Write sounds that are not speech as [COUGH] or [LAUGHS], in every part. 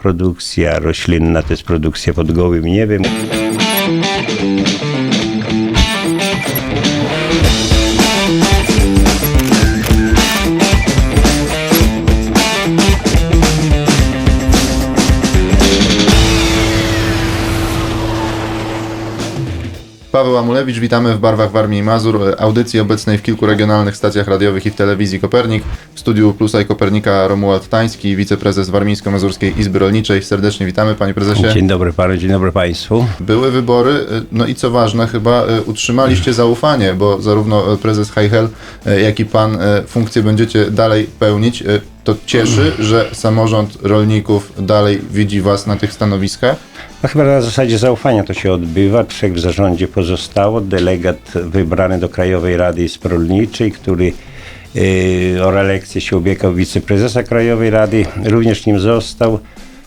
Produkcja roślinna to jest produkcja pod gołym niebem. Paweł Amulewicz, witamy w Barwach Warmii i Mazur, audycji obecnej w kilku regionalnych stacjach radiowych i w telewizji Kopernik. W studiu Plusa i Kopernika Romuald Tański, wiceprezes Warmińsko-Mazurskiej Izby Rolniczej. Serdecznie witamy, panie prezesie. Dzień dobry panu, dzień dobry państwu. Były wybory, e, no i co ważne, chyba e, utrzymaliście zaufanie, bo zarówno e, prezes Heichel, jak i pan funkcję będziecie dalej pełnić. To cieszy, [CLEARS THROAT] że samorząd rolników dalej widzi was na tych stanowiskach. No chyba na zasadzie zaufania to się odbywa. Trzech w zarządzie pozostało. Delegat wybrany do Krajowej Rady Izb Rolniczej, który yy, o reelekcję się ubiegał wiceprezesa Krajowej Rady, również nim został.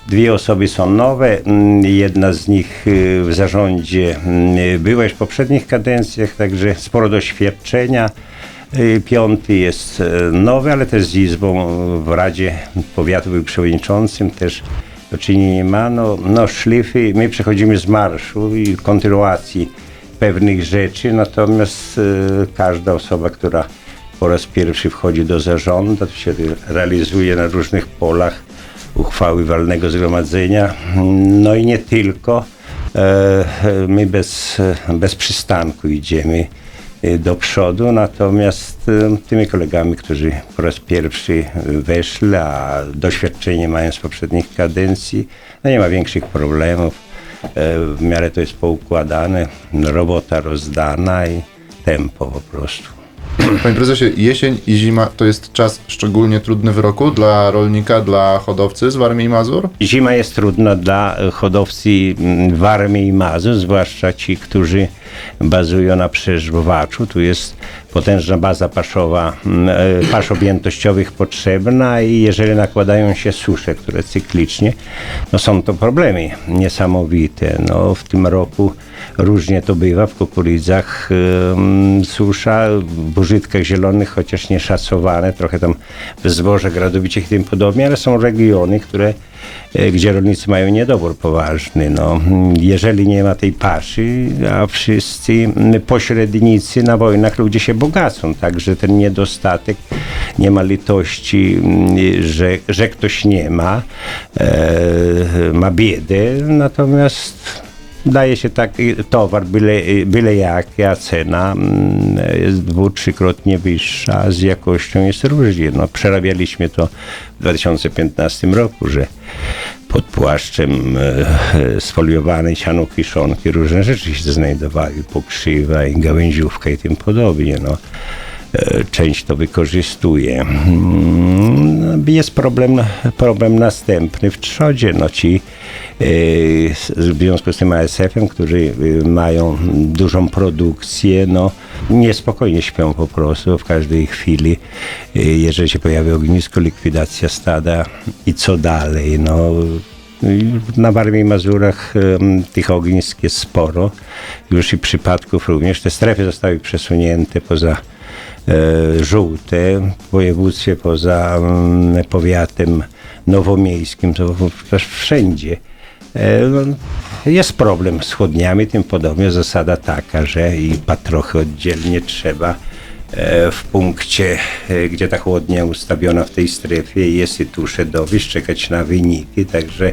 Dwie osoby są nowe. Mm, Jedna z nich yy, w zarządzie mm, była już w poprzednich kadencjach, także sporo doświadczenia. Y, Piąty jest e, nowy, ale też z Izbą w Radzie Powiatu był przewodniczącym, też do czynienia ma. No, no szlify, my przechodzimy z marszu i kontynuacji pewnych rzeczy, natomiast e, każda osoba, która po raz pierwszy wchodzi do zarządu, to się realizuje na różnych polach uchwały walnego zgromadzenia, no i nie tylko. E, My bez, bez przystanku idziemy y, do przodu, natomiast y, tymi kolegami, którzy po raz pierwszy y, weszli, a doświadczenie mają z poprzednich kadencji, no nie ma większych problemów. W miarę to jest poukładane, robota rozdana i tempo po prostu. Panie prezesie, jesień i zima to jest czas szczególnie trudny w roku dla rolnika, dla hodowcy z Warmii i Mazur? Zima jest trudna dla hodowcy mm, Warmii i Mazur, zwłaszcza ci, którzy bazują na przeżwowaczu. Tu jest potężna baza paszowa, mm, e, pasz objętościowych potrzebna i jeżeli nakładają się susze, które cyklicznie, no są to problemy niesamowite. No, w tym roku różnie to bywa w kukurydzach ym, susza, w użytkach zielonych, chociaż nie szacowane, trochę tam w zbożach gradowicich i tym podobnie, ale są regiony, które, gdzie rolnicy mają niedobór poważny. No, jeżeli nie ma tej paszy, a wszyscy mm, pośrednicy na wojnach ludzie się bogacą, także ten niedostatek, nie ma litości, mm, że, że ktoś nie ma, e, ma biedę, natomiast daje się taki towar byle, byle jaki, a cena mm, jest dwu, trzykrotnie wyższa, a z jakością jest różnie. No, przerabialiśmy to w 2015 roku, że pod płaszczem e, sfoliowanej siano kiszonki różne rzeczy się znajdowały, pokrzywa i gałęziówka i tym podobnie. No część to wykorzystuje. Mm, Jest problem, problem następny w trzodzie. No ci e, w związku z tym ASF-em, którzy e, mają dużą produkcję, no niespokojnie śpią po prostu w każdej chwili. E, Jeżeli się pojawi ognisko, likwidacja stada i co dalej, no na Warmii i Mazurach tych ognisk jest sporo, już i przypadków również. Te strefy zostały przesunięte poza e, żółte w województwie, poza mm, powiatem nowomiejskim, to wszędzie. E, no, Jest problem z chłodniami, tym podobnie zasada taka, że i patrochy oddzielnie trzeba e, w punkcie, e, gdzie ta chłodnia ustawiona w tej strefie jest i tusze dowieść, czekać na wyniki, także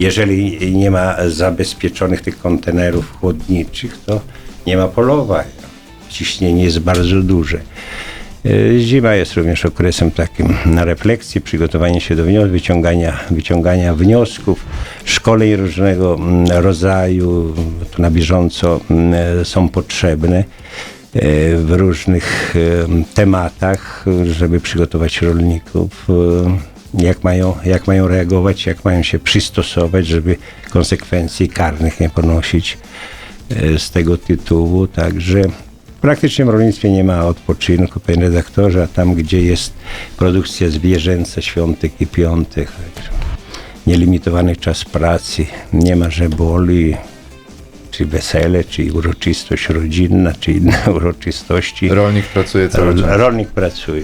jeżeli nie ma zabezpieczonych tych kontenerów chłodniczych, to nie ma polowania. Ciśnienie jest bardzo duże. E, Zima jest również okresem takim na refleksję, przygotowanie się do wniosków, wyciągania, wyciągania wniosków, szkoleń różnego mm, rodzaju, to na bieżąco mm, są potrzebne e, w różnych e, tematach, żeby przygotować rolników, jak mają, jak mają reagować, jak mają się przystosować, żeby konsekwencji karnych nie ponosić z tego tytułu. Także praktycznie w rolnictwie nie ma odpoczynku, panie redaktorze, a tam, gdzie jest produkcja zwierzęca, świątek i piątek, nielimitowany czas pracy, nie ma, że boli, czy wesele, czy uroczystość rodzinna, czy inne [LAUGHS] uroczystości. Rolnik pracuje cały czas. Rolnik pracuje.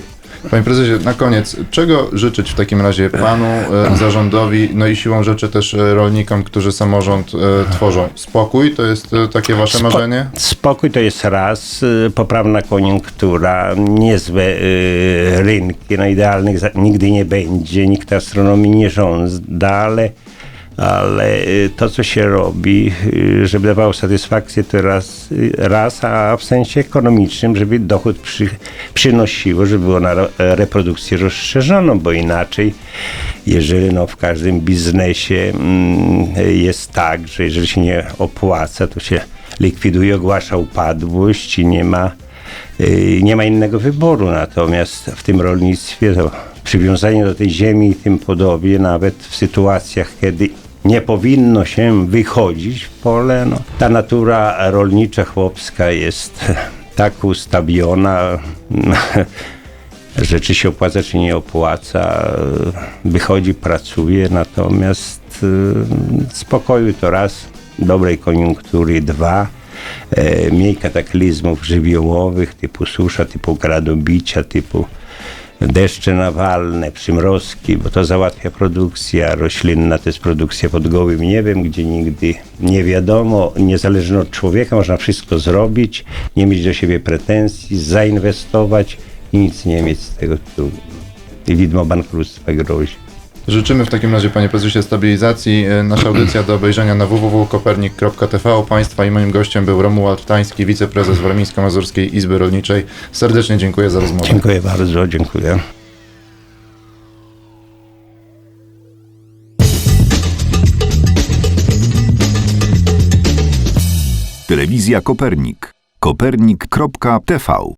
Panie prezesie, na koniec, czego życzyć w takim razie panu, e, zarządowi, no i siłą rzeczy też e, rolnikom, którzy samorząd e, tworzą? Spokój to jest e, takie wasze Spo- marzenie? Spokój to jest raz, y, poprawna koniunktura, niezłe y, rynki, no idealnych za- nigdy nie będzie, nikt astronomii nie żąda, ale, ale y, to, co się robi, y, żeby dawało satysfakcję, to raz, y, raz, a w sensie ekonomicznym, żeby dochód przy, przynosiło, żeby było na ro- reprodukcję rozszerzoną, bo inaczej, jeżeli no, w każdym biznesie mm, jest tak, że jeżeli się nie opłaca, to się likwiduje, ogłasza upadłość i nie ma, nie ma innego wyboru. Natomiast w tym rolnictwie to przywiązanie do tej ziemi i tym podobnie, nawet w sytuacjach, kiedy nie powinno się wychodzić w pole, no, ta natura rolnicza chłopska jest [LAUGHS] tak ustawiona, [LAUGHS] że czy się opłaca, czy nie opłaca, wychodzi, pracuje, natomiast y, spokoju to raz, dobrej koniunktury dwa, e, mniej kataklizmów żywiołowych typu susza, typu gradobicia, typu deszcze nawalne, przymrozki, bo to załatwia produkcja roślinna, to jest produkcja pod gołym niebem, gdzie nigdy nie wiadomo, niezależnie od człowieka można wszystko zrobić, nie mieć do siebie pretensji, zainwestować i nic nie mieć z tego tytułu. I widmo bankructwa grozi. Życzymy w takim razie, panie prezesie, stabilizacji. E, Nasza audycja do obejrzenia na www.kopernik.tv. Państwa i moim gościem był Romuald Tański, wiceprezes Warmińsko-Mazurskiej Izby Rolniczej. Serdecznie dziękuję za rozmowę. Dziękuję bardzo, dziękuję. Telewizja Kopernik. Kopernik.tv